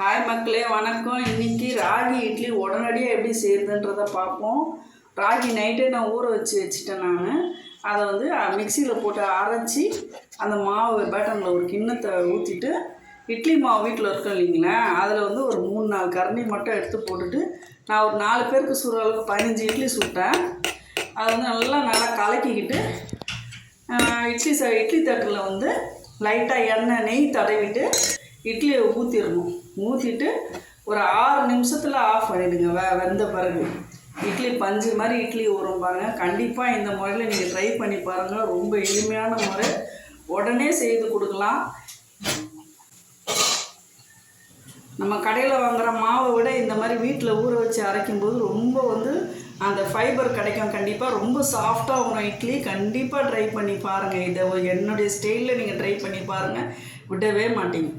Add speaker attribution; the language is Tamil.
Speaker 1: ஹாய் மக்களே வணக்கம். இன்னைக்கு ராகி இட்லி உடனடியாக எப்படி செய்யுதுன்றதை பார்ப்போம். ராகி நைட்டே நான் ஊற வச்சு வச்சுட்டேன் நான். அதை வந்து மிக்சியில் போட்டு அரைச்சி அந்த மாவு பேட்டனில் ஒரு கிண்ணத்தை ஊற்றிட்டு இட்லி மாவு வீட்டில் இருக்கோம் இல்லைங்களா? அதில் வந்து ஒரு மூணு நாலு கரண்டி மட்டும் எடுத்து போட்டுட்டு நான் ஒரு நாலு பேருக்கு சுடுற அளவுக்கு பதினஞ்சு இட்லி சுட்டேன். அதை வந்து நல்லா நல்லா கலக்கிக்கிட்டு இட்லி ச இட்லி தட்டில் வந்து லைட்டாக எண்ணெய் நெய் தடவிட்டு இட்லியை ஊற்றிடணும் ஊற்றிட்டு ஒரு ஆறு நிமிஷத்தில் ஆஃப் பண்ணிவிடுங்க வே வெந்த பிறகு. இட்லி பஞ்சு மாதிரி இட்லி ஊறும் கண்டிப்பாக இந்த முறையில் நீங்கள் ட்ரை பண்ணி பாருங்கள் ரொம்ப எளிமையான முறை. உடனே செய்து கொடுக்கலாம். நம்ம கடையில் வாங்குகிற மாவை விட இந்த மாதிரி வீட்டில் ஊற வச்சு அரைக்கும்போது ரொம்ப வந்து அந்த ஃபைபர் கிடைக்கும். கண்டிப்பாக ரொம்ப சாஃப்டாக வரும் இட்லி கண்டிப்பாக ட்ரை பண்ணி பாருங்கள் இதை என்னுடைய ஸ்டைலில் நீங்கள் ட்ரை பண்ணி பாருங்கள் விடவே மாட்டீங்க.